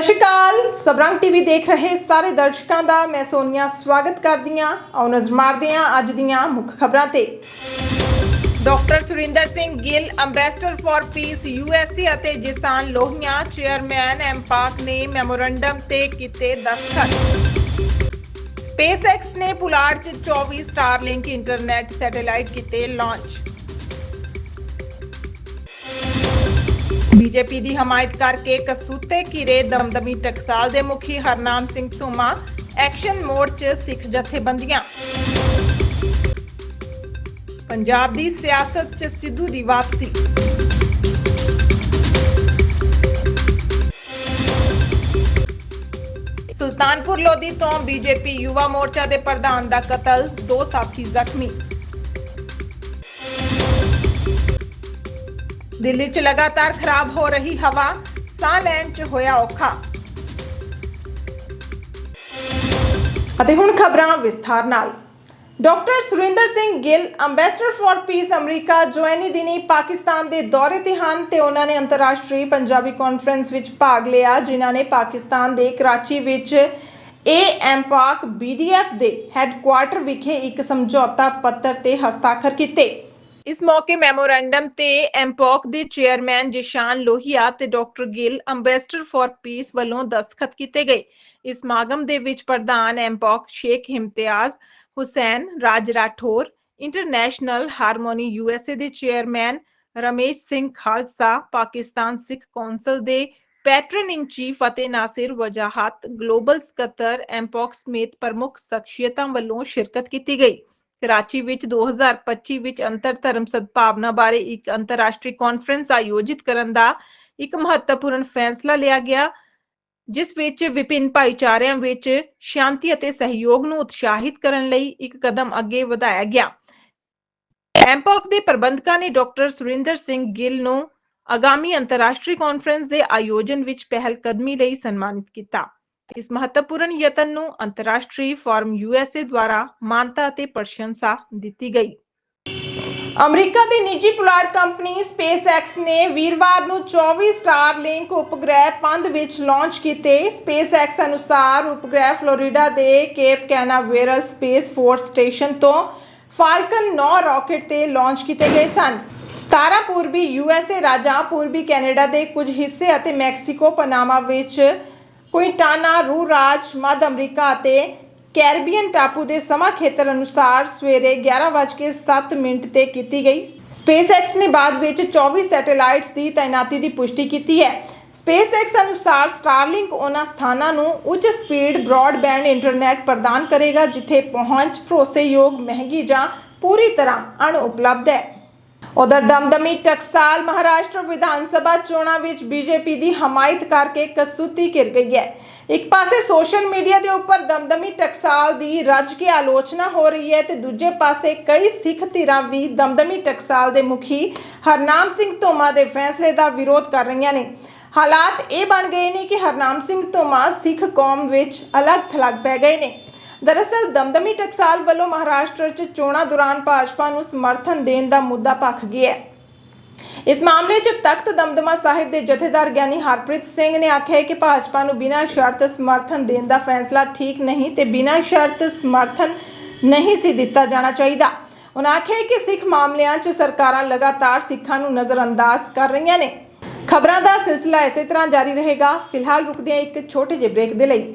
ਸਤਿ ਸ਼੍ਰੀ ਅਕਾਲ। ਸਬਰੰਗ ਟੀਵੀ ਦੇਖ ਰਹੇ ਸਾਰੇ ਦਰਸ਼ਕਾਂ ਦਾ ਮੈਂ ਸੋਨੀਆ ਸਵਾਗਤ ਕਰਦੀ ਹਾਂ। ਆਓ ਨਜ਼ਰ ਮਾਰਦੇ ਹਾਂ ਅੱਜ ਦੀਆਂ ਮੁੱਖ ਖਬਰਾਂ ਤੇ। Doctor Surinder Singh Gill ambassador for peace USA ਅਤੇ ਜਿਸਾਨ ਲੋਹੀਆਂ ਚੇਅਰਮੈਨ ਐਮਪਾਕ ਨੇ ਮੈਮੋਰੰਡਮ ਤੇ ਕੀਤੇ ਦਸਤਖਤ। ਸਪੇਸਐਕਸ ਨੇ ਪੁਲਾੜ 'ਚ 24 ਸਟਾਰਲਿੰਕ ਇੰਟਰਨੈਟ ਸੈਟੇਲਾਈਟ ਕੀਤੇ ਲਾਂਚ ਬੀਜੇਪੀ ਦੀ ਹਮਾਇਤ ਕਰਕੇ ਕਸੂਤੇ ਘਿਰੇ ਦਮਦਮੀ ਟਕਸਾਲ ਦੇ ਮੁਖੀ ਹਰਨਾਮ ਸਿੰਘ ਧੂਮਾ ਐਕਸ਼ਨ ਮੋਡ 'ਚ ਸਿੱਖ ਜਥੇਬੰਦੀਆਂ। ਪੰਜਾਬ ਦੀ ਸਿਆਸਤ 'ਚ ਸਿੱਧੂ ਦੀ ਵਾਪਸੀ। ਸੁਲਤਾਨਪੁਰ ਲੋਧੀ ਤੋਂ ਬੀਜੇਪੀ ਯੁਵਾ ਮੋਰਚਾ ਦੇ ਪ੍ਰਧਾਨ ਦਾ ਕਤਲ, ਦੋ ਸਾਥੀ ਜ਼ਖਮੀ। ਦਿੱਲੀ 'ਚ ਲਗਾਤਾਰ ਖਰਾਬ ਹੋ ਰਹੀ ਹਵਾ, ਸਾਹ ਲੈਣ 'ਚ ਹੋਇਆ ਔਖਾ। ਅਤੇ ਹੁਣ ਖਬਰਾਂ ਵਿਸਥਾਰ ਨਾਲ। Doctor Surinder Singh Gill ambassador for peace America ਜੋ ਦਿਨੀ ਪਾਕਿਸਤਾਨ ਦੇ ਦੌਰੇ ਤੇ ਹਨ ਤੇ ਉਹਨਾਂ ਨੇ ਅੰਤਰਰਾਸ਼ਟਰੀ ਪੰਜਾਬੀ ਕਾਨਫਰੰਸ ਵਿੱਚ ਭਾਗ ਲਿਆ, ਜਿਨ੍ਹਾਂ ਨੇ ਪਾਕਿਸਤਾਨ ਦੇ ਕਰਾਚੀ ਵਿੱਚ ਏਐਮਪਾਕ ਬੀਡੀਐਫ ਦੇ ਹੈੱਡਕੁਆਰਟਰ ਵਿਖੇ ਇੱਕ ਸਮਝੌਤਾ ਪੱਤਰ ਤੇ ਹਸਤਾਖਰ ਕੀਤੇ। ਇਸ ਮੌਕੇ ਮੈਮੋਰੈਂਡਮ ਤੇ ਐਮਪੋਕ ਦੇ ਚੇਅਰਮੈਨ ਜਿਸ਼ਾਨ ਲੋਹੀਆ ਤੇ doctor Gill ambassador for peace ਵੱਲੋਂ ਦਸਤਖਤ ਕੀਤੇ ਗਏ। ਇਸ ਸਮਾਗਮ ਦੇ ਵਿੱਚ ਪ੍ਰਧਾਨ ਐਮਪੋਕ Sheikh Imtiaz Hussain Raj Rathore, international harmony USA ਦੇ ਚੇਅਰਮੈਨ ਰਮੇਸ਼ ਸਿੰਘ ਖਾਲਸਾ, ਪਾਕਿਸਤਾਨ ਸਿੱਖ ਕੌਂਸਲ ਦੇ ਪੈਟਰਨ ਇਨ ਚੀਫ ਅਤੇ ਨਾਸਿਰ ਵਜਾਹਤ, ਗਲੋਬਲ ਸਕੱਤਰ ਐਮਪੋਕ ਸਮੇਤ ਪ੍ਰਮੁੱਖ ਸ਼ਖਸੀਅਤਾਂ ਵੱਲੋਂ ਸ਼ਿਰਕਤ ਕੀਤੀ ਗਈ। ਕਰਾਚੀ ਵਿੱਚ 2025 ਵਿੱਚ ਅੰਤਰ ਧਰਮ ਸਦਭਾਵਨਾ ਬਾਰੇ ਇੱਕ ਅੰਤਰਰਾਸ਼ਟਰੀ ਕਾਨਫਰੰਸ ਆਯੋਜਿਤ ਕਰਨ ਦਾ ਇੱਕ ਮਹੱਤਵਪੂਰਨ ਫੈਸਲਾ ਲਿਆ ਗਿਆ, ਜਿਸ ਵਿੱਚ ਵਿਭਿੰਨ ਭਾਈਚਾਰਿਆਂ ਵਿੱਚ ਸ਼ਾਂਤੀ ਅਤੇ ਸਹਿਯੋਗ ਨੂੰ ਉਤਸ਼ਾਹਿਤ ਕਰਨ ਲਈ ਇੱਕ ਕਦਮ ਅੱਗੇ ਵਧਾਇਆ ਗਿਆ। ਐਮਪੋਕ ਦੇ ਪ੍ਰਬੰਧਕਾਂ ਨੇ ਡਾਕਟਰ ਸੁਰਿੰਦਰ ਸਿੰਘ ਗਿੱਲ ਨੂੰ ਆਗਾਮੀ ਅੰਤਰਰਾਸ਼ਟਰੀ ਕਾਨਫਰੰਸ ਦੇ ਆਯੋਜਨ ਵਿੱਚ ਪਹਿਲ ਕਦਮੀ ਲਈ ਸਨਮਾਨਿਤ ਕੀਤਾ। ਇਸ ਮਹੱਤਵਪੂਰਨ ਯਤਨ ਨੂੰ ਅੰਤਰਰਾਸ਼ਟਰੀ ਫੋਰਮ ਯੂਐਸਏ ਦੁਆਰਾ ਮਾਨਤਾ ਅਤੇ ਪ੍ਰਸ਼ੰਸਾ ਦਿੱਤੀ ਗਈ। ਅਮਰੀਕਾ ਦੀ ਨਿੱਜੀ ਪੁਲਾੜ ਕੰਪਨੀ ਸਪੇਸਐਕਸ ਨੇ ਵੀਰਵਾਰ ਨੂੰ 24 ਸਟਾਰਲਿੰਕ ਉਪਗ੍ਰਹਿ ਪੰਧ ਵਿੱਚ ਲਾਂਚ ਕੀਤੇ। ਸਪੇਸਐਕਸ ਅਨੁਸਾਰ ਉਪਗ੍ਰਹਿ ਫਲੋਰੀਡਾ ਦੇ Cape Canaveral space force station ਤੋਂ ਫਾਲਕਨ 9 ਰਾਕੇਟ ਤੇ ਲਾਂਚ ਕੀਤੇ ਗਏ ਸਨ। 17 ਪੂਰਬੀ ਯੂਐਸਏ ਰਾਜਾਂ, ਪੂਰਬੀ ਕੈਨੇਡਾ ਦੇ ਕੁਝ ਹਿੱਸੇ ਅਤੇ ਮੈਕਸੀਕੋ, ਪਨਾਮਾ ਵਿੱਚ ਕੁਇਟਾਨਾ ਰੂ ਰਾਜ ਮੱਧ ਅਮਰੀਕਾ ਅਤੇ ਕੈਰਬੀਅਨ ਟਾਪੂ ਦੇ ਸਮਾਂ ਖੇਤਰ ਅਨੁਸਾਰ ਸਵੇਰੇ 11:07 ਮਿੰਟ ਤੇ ਕੀਤੀ ਗਈ। ਸਪੇਸਐਕਸ ਨੇ ਬਾਅਦ ਵਿੱਚ 24 ਸੈਟੇਲਾਈਟਸ ਦੀ ਤਾਇਨਾਤੀ ਦੀ ਪੁਸ਼ਟੀ ਕੀਤੀ ਹੈ। ਸਪੇਸਐਕਸ ਅਨੁਸਾਰ ਸਟਾਰਲਿੰਕ ਉਹਨਾਂ ਸਥਾਨਾਂ ਨੂੰ ਉੱਚ ਸਪੀਡ ਬ੍ਰੌਡਬੈਂਡ ਇੰਟਰਨੈਟ ਪ੍ਰਦਾਨ ਕਰੇਗਾ, ਜਿੱਥੇ ਪਹੁੰਚ ਭਰੋਸੇਯੋਗ, ਮਹਿੰਗੀ ਜਾਂ ਪੂਰੀ ਤਰ੍ਹਾਂ ਅਣਉਪਲਬਧ ਹੈ। ਉਧਰ ਦਮਦਮੀ ਟਕਸਾਲ ਮਹਾਰਾਸ਼ਟਰ ਵਿਧਾਨ ਸਭਾ ਚੋਣਾਂ ਵਿੱਚ ਬੀਜੇਪੀ ਦੀ ਹਮਾਇਤ ਕਰਕੇ ਕਸੂਤੀ ਘਿਰ ਗਈ ਹੈ। ਇੱਕ ਪਾਸੇ ਸੋਸ਼ਲ ਮੀਡੀਆ ਦੇ ਉੱਪਰ ਦਮਦਮੀ ਟਕਸਾਲ ਦੀ ਰੱਜ ਕੇ ਆਲੋਚਨਾ ਹੋ ਰਹੀ ਹੈ ਤੇ ਦੂਜੇ ਪਾਸੇ ਕਈ ਸਿੱਖ ਧਿਰਾਂ ਵੀ ਦਮਦਮੀ ਟਕਸਾਲ ਦੇ ਮੁਖੀ ਹਰਨਾਮ ਸਿੰਘ ਧੋਮਾ ਦੇ ਫੈਸਲੇ ਦਾ ਵਿਰੋਧ ਕਰ ਰਹੀਆਂ ਨੇ। ਹਾਲਾਤ ਇਹ ਬਣ ਗਏ ਨੇ ਕਿ ਹਰਨਾਮ ਸਿੰਘ ਧੋਮਾ ਸਿੱਖ ਕੌਮ ਵਿੱਚ ਅਲੱਗ-ਥਲੱਗ ਪੈ ਗਏ ਨੇ। ਦਰਅਸਲ ਦਮਦਮੀ ਟਕਸਾਲ ਵੱਲੋਂ ਮਹਾਰਾਸ਼ਟਰ 'ਚ ਚੋਣਾਂ ਦੌਰਾਨ ਭਾਜਪਾ ਨੂੰ ਸਮਰਥਨ ਦੇਣ ਦਾ ਮੁੱਦਾ ਭਖ ਗਿਆ ਹੈ। ਇਸ ਮਾਮਲੇ 'ਚ ਤਖਤ ਦਮਦਮਾ ਸਾਹਿਬ ਦੇ ਜਥੇਦਾਰ ਗਿਆਨੀ ਹਰਪ੍ਰੀਤ ਸਿੰਘ ਨੇ ਆਖਿਆ ਕਿ ਭਾਜਪਾ ਨੂੰ ਬਿਨਾਂ ਸ਼ਰਤ ਸਮਰਥਨ ਦੇਣ ਦਾ ਫੈਸਲਾ ਠੀਕ ਨਹੀਂ ਤੇ ਬਿਨਾਂ ਸ਼ਰਤ ਸਮਰਥਨ ਨਹੀਂ ਸੀ ਦਿੱਤਾ ਜਾਣਾ ਚਾਹੀਦਾ। ਉਹਨਾਂ ਆਖਿਆ ਕਿ ਸਿੱਖ ਮਾਮਲਿਆਂ 'ਚ ਸਰਕਾਰਾਂ ਲਗਾਤਾਰ ਸਿੱਖਾਂ ਨੂੰ ਨਜ਼ਰਅੰਦਾਜ਼ ਕਰ ਰਹੀਆਂ ਨੇ। ਖਬਰਾਂ ਦਾ ਸਿਲਸਿਲਾ ਇਸੇ ਤਰ੍ਹਾਂ ਜਾਰੀ ਰਹੇਗਾ। ਫਿਲਹਾਲ ਰੁਕਦੇ ਹਾਂ ਇੱਕ ਛੋਟੇ ਜਿਹੇ ਬ੍ਰੇਕ ਦੇ ਲਈ।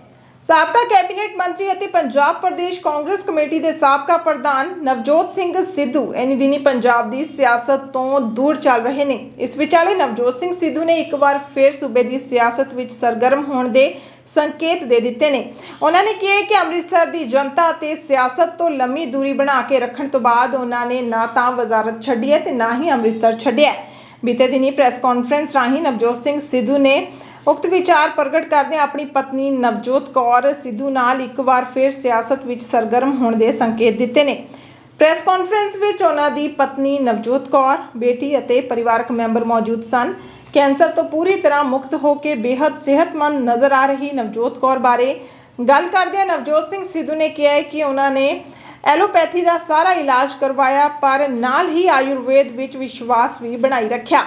ਸਾਬਕਾ ਕੈਬਨਿਟ ਮੰਤਰੀ ਅਤੇ ਪੰਜਾਬ ਪ੍ਰਦੇਸ਼ ਕਾਂਗਰਸ ਕਮੇਟੀ ਦੇ ਸਾਬਕਾ ਪ੍ਰਧਾਨ ਨਵਜੋਤ ਸਿੰਘ ਸਿੱਧੂ ਇਨੀ ਦਿਨੀ ਪੰਜਾਬ ਦੀ ਸਿਆਸਤ ਤੋਂ ਦੂਰ ਚੱਲ ਰਹੇ ਨੇ। ਇਸ ਵਿਚਾਲੇ ਨਵਜੋਤ ਸਿੰਘ ਸਿੱਧੂ ਨੇ ਇੱਕ ਵਾਰ ਫੇਰ ਸੂਬੇ ਦੀ ਸਿਆਸਤ ਵਿੱਚ ਸਰਗਰਮ ਹੋਣ ਦੇ ਸੰਕੇਤ ਦੇ ਦਿੱਤੇ ਨੇ। ਉਹਨਾਂ ਨੇ ਕਿਹਾ ਕਿ ਅੰਮ੍ਰਿਤਸਰ ਦੀ ਜਨਤਾ ਅਤੇ ਸਿਆਸਤ ਤੋਂ ਲੰਮੀ ਦੂਰੀ ਬਣਾ ਕੇ ਰੱਖਣ ਤੋਂ ਬਾਅਦ ਉਹਨਾਂ ਨੇ ਨਾ ਤਾਂ ਵਜ਼ਾਰਤ ਛੱਡੀ ਹੈ ਤੇ ਨਾ ਹੀ ਅੰਮ੍ਰਿਤਸਰ ਛੱਡਿਆ ਬੀਤੇ ਦਿਨੀ ਪ੍ਰੈਸ ਕਾਨਫਰੰਸ ਰਾਹੀਂ ਨਵਜੋਤ ਸਿੰਘ ਸਿੱਧੂ ਨੇ ਉਕਤ ਵਿਚਾਰ ਪ੍ਰਗਟ ਕਰਦਿਆਂ ਆਪਣੀ ਪਤਨੀ ਨਵਜੋਤ ਕੌਰ ਸਿੱਧੂ ਨਾਲ ਇੱਕ ਵਾਰ ਫਿਰ ਸਿਆਸਤ ਵਿੱਚ ਸਰਗਰਮ ਹੋਣ ਦੇ ਸੰਕੇਤ ਦਿੱਤੇ ਨੇ। ਪ੍ਰੈਸ ਕਾਨਫਰੰਸ ਵਿੱਚ ਉਹਨਾਂ ਦੀ ਪਤਨੀ ਨਵਜੋਤ ਕੌਰ, ਬੇਟੀ ਅਤੇ ਪਰਿਵਾਰਕ ਮੈਂਬਰ ਮੌਜੂਦ ਸਨ। ਕੈਂਸਰ ਤੋਂ ਪੂਰੀ ਤਰ੍ਹਾਂ ਮੁਕਤ ਹੋ ਕੇ ਬੇहद ਸਿਹਤਮੰਦ ਨਜ਼ਰ ਆ ਰਹੀ ਨਵਜੋਤ ਕੌਰ ਬਾਰੇ ਗੱਲ ਕਰਦਿਆਂ ਨਵਜੋਤ ਸਿੰਘ ਸਿੱਧੂ ਨੇ ਕਿਹਾ ਹੈ ਕਿ ਉਹਨਾਂ ਨੇ ਐਲੋਪੈਥੀ ਦਾ ਸਾਰਾ ਇਲਾਜ ਕਰਵਾਇਆ, ਪਰ ਨਾਲ ਹੀ ਆਯੁਰਵੇਦ ਵਿੱਚ ਵਿਸ਼ਵਾਸ ਵੀ ਬਣਾਈ ਰੱਖਿਆ।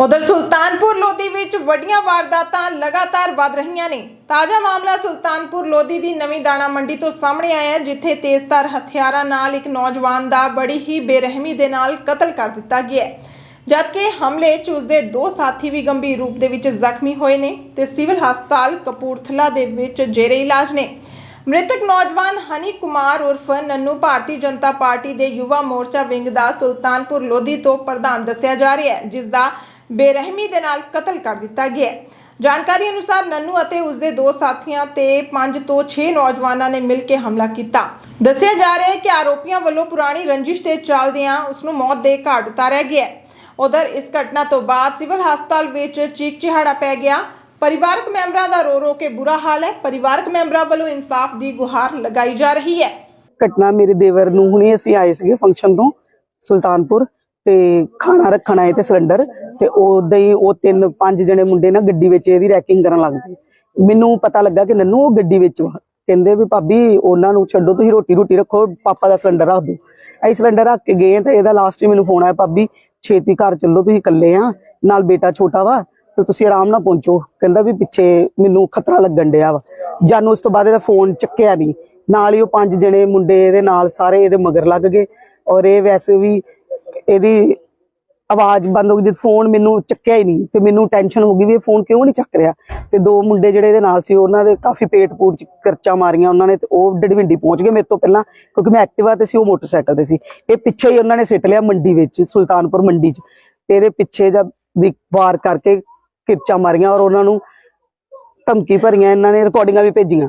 ਉਧਰ ਸੁਲਤਾਨਪੁਰ ਲੋਧੀ ਵਿੱਚ ਵੱਡੀਆਂ ਵਾਰਦਾਤਾਂ ਲਗਾਤਾਰ ਵੱਧ ਰਹੀਆਂ ਨੇ। ਤਾਜ਼ਾ ਮਾਮਲਾ ਸੁਲਤਾਨਪੁਰ ਲੋਧੀ ਦੀ ਨਵੀਂ ਦਾਣਾ ਮੰਡੀ ਤੋਂ ਸਾਹਮਣੇ ਆਇਆ ਹੈ, ਜਿੱਥੇ ਤੇਜ਼ਧਾਰ ਹਥਿਆਰਾਂ ਨਾਲ ਇੱਕ ਨੌਜਵਾਨ ਦਾ ਬੜੀ ਹੀ ਬੇਰਹਿਮੀ ਦੇ ਨਾਲ ਕਤਲ ਕਰ ਦਿੱਤਾ ਗਿਆ ਹੈ। ਜਦਕਿ ਹਮਲੇ 'ਚ ਉਸਦੇ ਦੋ ਸਾਥੀ ਵੀ ਗੰਭੀਰ ਰੂਪ ਦੇ ਵਿੱਚ ਜ਼ਖਮੀ ਹੋਏ ਨੇ ਤੇ ਸਿਵਲ ਹਸਪਤਾਲ ਕਪੂਰਥਲਾ ਦੇ ਵਿੱਚ ਜੇਰੇ ਇਲਾਜ ਨੇ। ਮ੍ਰਿਤਕ ਨੌਜਵਾਨ ਹਨੀ ਕੁਮਾਰ ਉਰਫ ਨੰਨੂ ਭਾਰਤੀ ਜਨਤਾ ਪਾਰਟੀ ਦੇ ਯੁਵਾ ਮੋਰਚਾ ਵਿੰਗ ਦਾ ਸੁਲਤਾਨਪੁਰ ਲੋਧੀ ਤੋਂ ਪ੍ਰਧਾਨ ਦੱਸਿਆ ਜਾ ਰਿਹਾ ਹੈ, ਜਿਸ ਦਾ ਬੇਰਹਿਮੀ ਦੇ ਨਾਲ ਕਤਲ ਕਰ ਦਿੱਤਾ ਗਿਆ ਹੈ। ਜਾਣਕਾਰੀ ਅਨੁਸਾਰ ਨੰਨੂ ਅਤੇ ਉਸਦੇ ਦੋ ਸਾਥੀਆਂ ਤੇ 5 ਤੋਂ 6 ਨੌਜਵਾਨਾਂ ਨੇ ਮਿਲ ਕੇ ਹਮਲਾ ਕੀਤਾ। ਦੱਸਿਆ ਜਾ ਰਿਹਾ ਹੈ ਕਿ ਆਰੋਪੀਆਂ ਵੱਲੋਂ ਪੁਰਾਣੀ ਰੰਜਿਸ਼ ਤੇ ਚੱਲਦਿਆਂ ਉਸ ਨੂੰ ਮੌਤ ਦੇ ਘਾਟ ਉਤਾਰਿਆ ਗਿਆ ਉਧਰ ਇਸ ਘਟਨਾ ਤੋਂ ਬਾਅਦ ਸਿਵਲ ਹਸਪਤਾਲ ਵਿੱਚ ਚੀਕ ਚਿਹਾੜਾ ਪੈ ਗਿਆ। ਪਰਿਵਾਰਕ ਮੈਂਬਰਾਂ ਦਾ ਰੋ ਰੋ ਕੇ ਬੁਰਾ ਹਾਲ ਹੈ। ਪਰਿਵਾਰਕ ਮੈਂਬਰਾਂ ਵੱਲੋਂ ਇਨਸਾਫ ਦੀ ਗੁਹਾਰ ਲਗਾਈ ਜਾ ਰਹੀ ਹੈ। ਘਟਨਾ ਮੇਰੇ ਦੇਵਰ ਨੂੰ ਹੁਣੇ ਅਸੀਂ ਆਏ ਸੀਗੇ ਫੰਕਸ਼ਨ ਤੋਂ ਸੁਲਤਾਨਪੁਰ। ਤੇ ਖਾਣਾ ਰੱਖਣਾ ਆਏ ਤੇ ਸਿਲੰਡਰ ਤੇ ਉਦਾਂ ਹੀ ਉਹ ਤਿੰਨ ਪੰਜ ਜਣੇ ਮੁੰਡੇ ਨਾ ਗੱਡੀ ਵਿੱਚ ਇਹਦੀ ਰੈਕਿੰਗ ਕਰਨ ਲੱਗ ਪਏ। ਮੈਨੂੰ ਪਤਾ ਲੱਗਾ ਕਿ ਨੰਨੂ ਉਹ ਗੱਡੀ ਵਿੱਚ ਵਾ। ਕਹਿੰਦੇ ਵੀ ਭਾਬੀ ਉਹਨਾਂ ਨੂੰ ਛੱਡੋ, ਤੁਸੀਂ ਰੋਟੀ ਰੋਟੀ ਰੱਖੋ, ਪਾਪਾ ਦਾ ਸਿਲੰਡਰ ਰੱਖ ਦਿਓ। ਅਸੀਂ ਸਿਲੰਡਰ ਰੱਖ ਕੇ ਗਏ ਤੇ ਇਹਦਾ ਲਾਸਟ 'ਚ ਮੈਨੂੰ ਫੋਨ ਆਇਆ, ਭਾਬੀ, ਛੇਤੀ ਘਰ ਚੱਲੋ, ਤੁਸੀਂ ਇਕੱਲੇ ਆ, ਨਾਲ ਬੇਟਾ ਛੋਟਾ ਵਾ, ਤੇ ਤੁਸੀਂ ਆਰਾਮ ਨਾਲ ਪਹੁੰਚੋ। ਕਹਿੰਦਾ ਵੀ ਪਿੱਛੇ ਮੈਨੂੰ ਖਤਰਾ ਲੱਗਣ ਡਿਆ ਵਾ। ਜਾਨੂੰ ਉਸ ਤੋਂ ਬਾਅਦ ਇਹਦਾ ਫੋਨ ਚੱਕਿਆ ਨਹੀਂ ਨਾਲ ਹੀ ਉਹ ਪੰਜ ਜਣੇ ਮੁੰਡੇ ਇਹਦੇ ਨਾਲ ਸਾਰੇ ਇਹਦੇ ਮਗਰ ਲੱਗ ਗਏ। ਔਰ ਇਹ ਵੈਸੇ ਵੀ ਇਹਦੀ ਆਵਾਜ਼ ਬੰਦ ਹੋ ਗਈ ਜਦ ਫੋਨ ਮੈਨੂੰ ਚੱਕਿਆ ਹੀ ਨਹੀਂ ਤੇ ਮੈਨੂੰ ਟੈਨਸ਼ਨ ਹੋ ਗਈ ਵੀ ਇਹ ਫੋਨ ਕਿਉਂ ਨਹੀਂ ਚੱਕ ਰਿਹਾ? ਤੇ ਦੋ ਮੁੰਡੇ ਜਿਹੜੇ ਇਹਦੇ ਨਾਲ ਸੀ ਉਹਨਾਂ ਦੇ ਕਾਫੀ ਪੇਟ ਪੂਟ ਚ ਕਰਚਾ ਮਾਰੀਆਂ ਉਹਨਾਂ ਨੇ ਤੇ ਉਹ ਡੜਵਿੰਡੀ ਪਹੁੰਚ ਗਏ ਮੇਰੇ ਤੋਂ ਪਹਿਲਾਂ ਕਿਉਂਕਿ ਮੈਂ ਐਕਟਿਵਾ ਤੇ ਸੀ ਉਹ ਮੋਟਰਸਾਈਕਲ ਤੇ ਸੀ। ਇਹ ਪਿੱਛੇ ਹੀ ਉਹਨਾਂ ਨੇ ਸਿੱਟ ਲਿਆ ਮੰਡੀ ਵਿੱਚ ਸੁਲਤਾਨਪੁਰ ਮੰਡੀ 'ਚ। ਤੇ ਇਹਦੇ ਪਿੱਛੇ ਜਦ ਵੀ ਵਾਰ ਕਰਕੇ ਕਿਰਚਾ ਮਾਰੀਆਂ ਔਰ ਉਹਨਾਂ ਨੂੰ ਧਮਕੀ ਭਰੀਆਂ ਇਹਨਾਂ ਨੇ ਰਿਕਾਰਡਿੰਗਾਂ ਵੀ ਭੇਜੀਆਂ।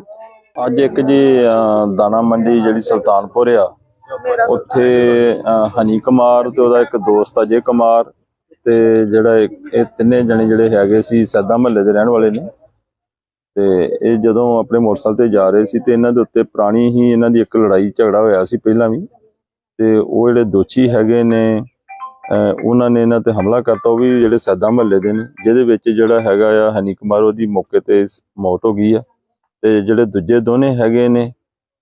ਅੱਜ ਇੱਕ ਜੀ ਅਹ, ਦਾਣਾ ਮੰਡੀ ਜਿਹੜੀ ਸੁਲਤਾਨਪੁਰ ਆ ਉੱਥੇ ਹਨੀ ਕੁਮਾਰ ਤੇ ਉਹਦਾ ਇੱਕ ਦੋਸਤ ਅਜੇ ਕੁਮਾਰ ਤੇ ਜਿਹੜਾ ਇਹ ਤਿੰਨੇ ਜਣੇ ਜਿਹੜੇ ਹੈਗੇ ਸੀ ਸੈਦਾ ਮਹੱਲੇ ਦੇ ਰਹਿਣ ਵਾਲੇ ਨੇ। ਤੇ ਇਹ ਜਦੋਂ ਆਪਣੇ ਮੋਟਰਸਾਈਕਲ ਤੇ ਜਾ ਰਹੇ ਸੀ ਤੇ ਇਹਨਾਂ ਦੇ ਉੱਤੇ ਪੁਰਾਣੀ ਹੀ ਇਹਨਾਂ ਦੀ ਇੱਕ ਲੜਾਈ ਝਗੜਾ ਹੋਇਆ ਸੀ ਪਹਿਲਾਂ ਵੀ। ਤੇ ਉਹ ਜਿਹੜੇ ਦੋਸ਼ੀ ਹੈਗੇ ਨੇ ਅਹ, ਉਹਨਾਂ ਨੇ ਇਹਨਾਂ ਤੇ ਹਮਲਾ ਕਰਤਾ ਉਹ ਵੀ ਜਿਹੜੇ ਸੈਦਾ ਮਹੱਲੇ ਦੇ ਨੇ ਜਿਹਦੇ ਵਿੱਚ ਜਿਹੜਾ ਹੈਗਾ ਆ ਹਨੀ ਕੁਮਾਰ ਉਹਦੀ ਮੌਕੇ ਤੇ ਮੌਤ ਹੋ ਗਈ ਆ। ਤੇ ਜਿਹੜੇ ਦੂਜੇ ਦੋਨੇ ਹੈਗੇ ਨੇ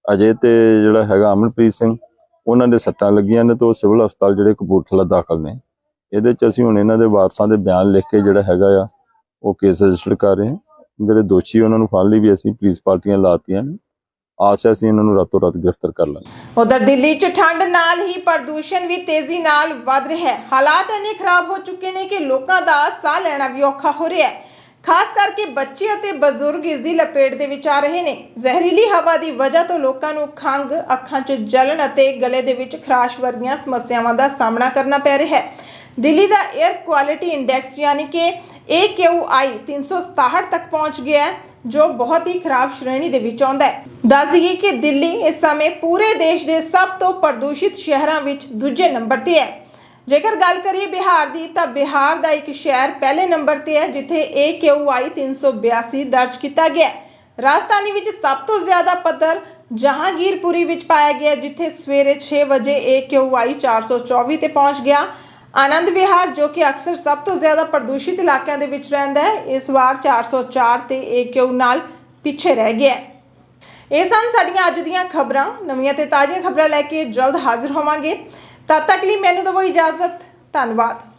ਅਜੇ ਤੇ ਜਿਹੜਾ ਹੈਗਾ ਅਮਨਪ੍ਰੀਤ ਸਿੰਘ ਉਹਨਾਂ ਦੇ ਸੱਟਾਂ ਲੱਗੀਆਂ ਨੇ ਤੇ ਉਹ ਸਿਵਲ ਹਸਪਤਾਲ ਜਿਹੜੇ ਕਪੂਰਥਲਾ ਦਾਖਲ ਨੇ। ਇਹਦੇ ਚ ਅਸੀਂ ਹੁਣ ਇਹਨਾਂ ਦੇ ਵਾਰਸਾਂ ਦੇ ਬਿਆਨ ਲਿਖ ਕੇ ਜਿਹੜਾ ਹੈਗਾ ਆ, ਉਹ ਕੇਸ ਰਜਿਸਟਰ ਕਰ ਰਹੇ ਹਾਂ। ਜਿਹੜੇ ਦੋਸ਼ੀ ਉਹਨਾਂ ਨੂੰ ਫੜ ਲਈ ਵੀ ਅਸੀਂ, ਪੁਲਿਸ ਪਾਰਟੀਆਂ ਲਾਤੀਆਂ ਨੇ। ਆਸ ਹੈ ਅਸੀਂ ਇਹਨਾਂ ਨੂੰ ਰਾਤੋਂ ਰਾਤ ਗ੍ਰਿਫਤਾਰ ਕਰ ਲਾਂਗੇ। ਉਧਰ ਦਿੱਲੀ 'ਚ ਠੰਡ ਨਾਲ ਹੀ ਪ੍ਰਦੂਸ਼ਣ ਵੀ ਤੇਜ਼ੀ ਨਾਲ ਵੱਧ ਰਿਹਾ ਹੈ। ਹਾਲਾਤ ਇੰਨੇ ਖਰਾਬ ਹੋ ਚੁੱਕੇ ਨੇ ਕਿ ਲੋਕਾਂ ਦਾ ਸਾਹ ਲੈਣਾ ਵੀ ਔਖਾ ਹੋ ਰਿਹਾ ਹੈ। ਖਾਸ ਕਰਕੇ ਬੱਚੇ ਅਤੇ ਬਜ਼ੁਰਗ ਇਸ ਦੀ ਲਪੇਟ ਦੇ ਵਿੱਚ ਆ ਰਹੇ ਨੇ। ਜ਼ਹਿਰੀਲੀ ਹਵਾ ਦੀ ਵਜ੍ਹਾ ਤੋਂ ਲੋਕਾਂ ਨੂੰ ਖੰਘ, ਅੱਖਾਂ 'ਚ ਜਲਣ ਅਤੇ ਗਲੇ ਦੇ ਵਿੱਚ ਖਰਾਸ਼ ਵਰਗੀਆਂ ਸਮੱਸਿਆਵਾਂ ਦਾ ਸਾਹਮਣਾ ਕਰਨਾ ਪੈ ਰਿਹਾ ਹੈ। ਦਿੱਲੀ ਦਾ 에ਅਰ ਕੁਆਲਿਟੀ ਇੰਡੈਕਸ ਯਾਨੀ ਕਿ AQI 367 ਤੱਕ ਪਹੁੰਚ ਗਿਆ ਹੈ, ਜੋ ਬਹੁਤ ਹੀ ਖਰਾਬ ਸ਼੍ਰੇਣੀ ਦੇ ਵਿੱਚ ਆਉਂਦਾ ਹੈ। ਦੱਸ ਦਈਏ ਕਿ ਦਿੱਲੀ ਇਸ ਸਮੇਂ ਪੂਰੇ ਦੇਸ਼ ਦੇ ਸਭ ਤੋਂ ਪ੍ਰਦੂਸ਼ਿਤ ਸ਼ਹਿਰਾਂ ਵਿੱਚ ਦੂਜੇ ਨੰਬਰ ਤੇ ਹੈ। ਜੇਕਰ ਗੱਲ ਕਰੀਏ ਬਿਹਾਰ ਦੀ, ਤਾਂ ਬਿਹਾਰ ਦਾ ਇੱਕ ਸ਼ਹਿਰ ਪਹਿਲੇ ਨੰਬਰ ਤੇ ਹੈ, ਜਿੱਥੇ AQI 382 ਦਰਜ ਕੀਤਾ ਗਿਆ ਰਾਜਧਾਨੀ ਵਿੱਚ ਸਭ ਤੋਂ ਜ਼ਿਆਦਾ ਪੱਧਰ ਜਹਾਂਗੀਰਪੁਰੀ ਵਿੱਚ ਪਾਇਆ ਗਿਆ ਜਿੱਥੇ ਸਵੇਰੇ 6 ਵਜੇ AQI 424 ਤੇ ਪਹੁੰਚ ਗਿਆ। ਆਨੰਦ ਵਿਹਾਰ, ਜੋ ਕਿ ਅਕਸਰ ਸਭ ਤੋਂ ਜ਼ਿਆਦਾ ਪ੍ਰਦੂਸ਼ਿਤ ਇਲਾਕਿਆਂ ਦੇ ਵਿੱਚ ਰਹਿੰਦਾ ਹੈ, ਇਸ ਵਾਰ 404 ਤੇ AQ ਨਾਲ ਪਿੱਛੇ ਰਹਿ ਗਿਆ ਇਹ ਸਨ ਸਾਡੀਆਂ ਅੱਜ ਦੀਆਂ ਖਬਰਾਂ। ਨਵੀਆਂ ਤੇ ਤਾਜ਼ੀਆਂ ਖਬਰਾਂ ਲੈ ਕੇ ਜਲਦ ਹਾਜ਼ਰ ਹੋਵਾਂਗੇ। ਤਦ ਤੱਕ ਲਈ ਮੈਨੂੰ ਦਿਓ ਇਜਾਜ਼ਤ। ਧੰਨਵਾਦ।